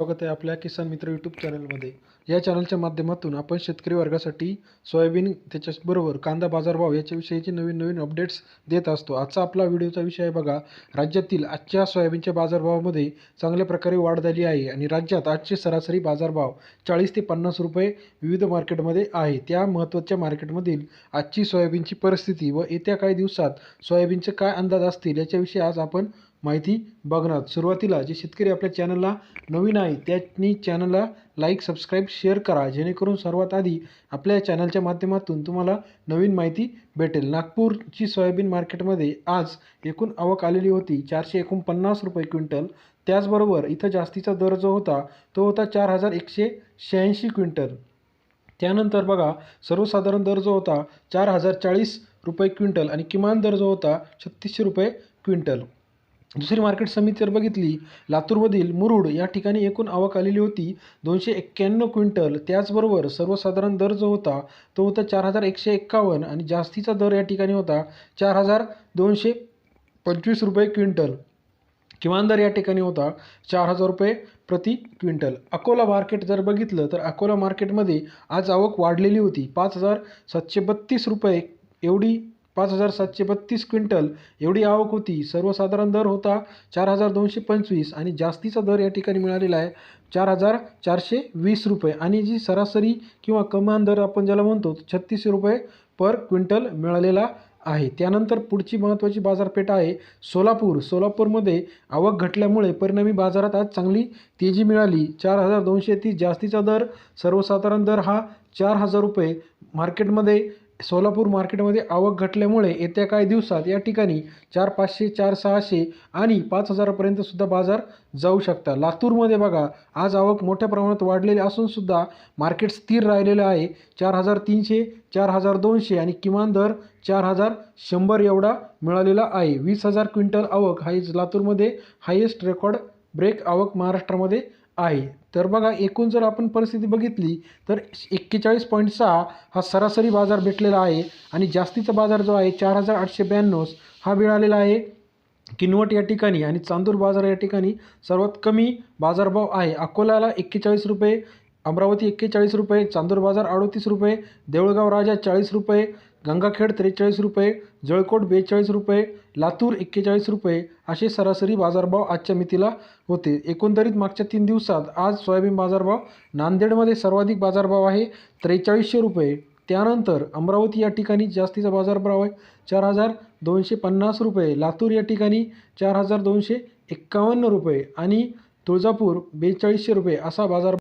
स्वागत आहे आपल्या किसान मित्र यूट्यूब चॅनलमध्ये या चॅनलच्या माध्यमातून आपण शेतकरी वर्गासाठी सोयाबीन त्याच्याबरोबर कांदा बाजारभाव याच्याविषयीचे नवीन नवीन अपडेट्स देत असतो. आजचा आपला व्हिडिओचा विषय आहे बघा राज्यातील आजच्या सोयाबीनच्या बाजारभावामध्ये चांगल्या प्रकारे वाढ झाली आहे आणि राज्यात आजचे सरासरी बाजारभाव चाळीस ते पन्नास रुपये विविध मार्केटमध्ये आहे. त्या महत्त्वाच्या मार्केटमधील आजची सोयाबीनची परिस्थिती व येत्या काही दिवसात सोयाबीनचे काय अंदाज असतील याच्याविषयी आज आपण माहिती बघणार. सुरुवातीला जे शेतकरी आपल्या चॅनलला नवीन आहे त्यांनी चॅनलला लाईक सबस्क्राईब शेअर करा. जेणेकरून सर्वात आधी आपल्या चॅनलच्या माध्यमातून तुम्हाला नवीन माहिती भेटेल. नागपूरची सोयाबीन मार्केटमध्ये आज एकूण आवक आलेली होती चारशे एकोणपन्नास रुपये क्विंटल. त्याचबरोबर इथं जास्तीचा दर जो होता तो होता चार हजार एकशे शहाऐंशी क्विंटल. त्यानंतर बघा सर्वसाधारण दर जो होता चार हजार चाळीस रुपये क्विंटल आणि किमान दर जो होता छत्तीसशे रुपये क्विंटल. दुसरी मार्केट समिती जर बघितली लातूरमधील मुरुड या ठिकाणी एकूण आवक आलेली होती दोनशे एक्क्याण्णव क्विंटल. त्याचबरोबर सर्वसाधारण दर जो होता तो होता चार हजार एकशे एक्कावन्न आणि जास्तीचा दर या ठिकाणी होता चार हजार दोनशे पंचवीस रुपये क्विंटल. किमान दर या ठिकाणी होता चार हजार रुपये प्रति क्विंटल. अकोला मार्केट जर बघितलं तर अकोला मार्केटमध्ये आज आवक वाढलेली होती पाच हजार सातशे बत्तीस रुपये एवढी पाच हजार सातशे बत्तीस क्विंटल. एवढी आवक होती. सर्वसाधारण दर होता चार हजार दोनशे पंचवीस आणि जास्तीचा दर या ठिकाणी मिळालेला आहे चार हजार चारशे वीस रुपये. आणि जी सरासरी किंवा कमान दर आपण ज्याला म्हणतो छत्तीसशे रुपये पर क्विंटल मिळालेला आहे. त्यानंतर पुढची महत्त्वाची बाजारपेठ आहे सोलापूर. सोलापूरमध्ये आवक घटल्यामुळे परिणामी बाजारात आज चांगली तेजी मिळाली. चार हजार दोनशे तीस जास्तीचा दर सर्वसाधारण दर हा चार हजार रुपये. मार्केटमध्ये सोलापूर मार्केटमध्ये आवक घटल्यामुळे येत्या काही दिवसात या ठिकाणी चार पाचशे चार सहाशे आणि पाच हजारापर्यंत सुद्धा बाजार जाऊ शकता. लातूरमध्ये बघा आज आवक मोठ्या प्रमाणात वाढलेली असूनसुद्धा मार्केट स्थिर राहिलेलं आहे. चार हजार तीनशे चार हजार दोनशे आणि किमान दर चार हजार शंभर एवढा मिळालेला आहे. वीस हजार क्विंटल आवक हा लातूरमध्ये हायेस्ट रेकॉर्ड ब्रेक आवक महाराष्ट्रामध्ये आहे. तर बघा एकूण जर आपण परिस्थिती बघितली तर एक्केचाळीस पॉईंट सहा हा सरासरी बाजार भेटलेला आहे आणि जास्तीचा बाजार जो आहे चार हजार आठशे ब्याण्णव हा मिळालेला आहे. किनवट या ठिकाणी आणि चांदूर बाजार या ठिकाणी सर्वात कमी बाजारभाव आहे. अकोल्याला एक्केचाळीस रुपये अमरावती एक्केचाळीस रुपये चांदूर बाजार अडोतीस रुपये देऊळगाव राजा चाळीस रुपये गंगाखेड त्रेचाळीस रुपये जळकोट बेचाळीस रुपये लातूर एक्केचाळीस रुपये असे सरासरी बाजारभाव आजच्या मितीला होते. एकंदरीत मागच्या तीन दिवसात आज सोयाबीन बाजारभाव नांदेडमध्ये सर्वाधिक बाजारभाव आहे त्रेचाळीसशे रुपये. त्यानंतर अमरावती या ठिकाणी जास्तीचा बाजारभाव आहे चार हजार दोनशे पन्नास रुपये. लातूर या ठिकाणी चार हजार दोनशे एक्कावन्न रुपये आणि तुळजापूर बेचाळीसशे रुपये असा बाजार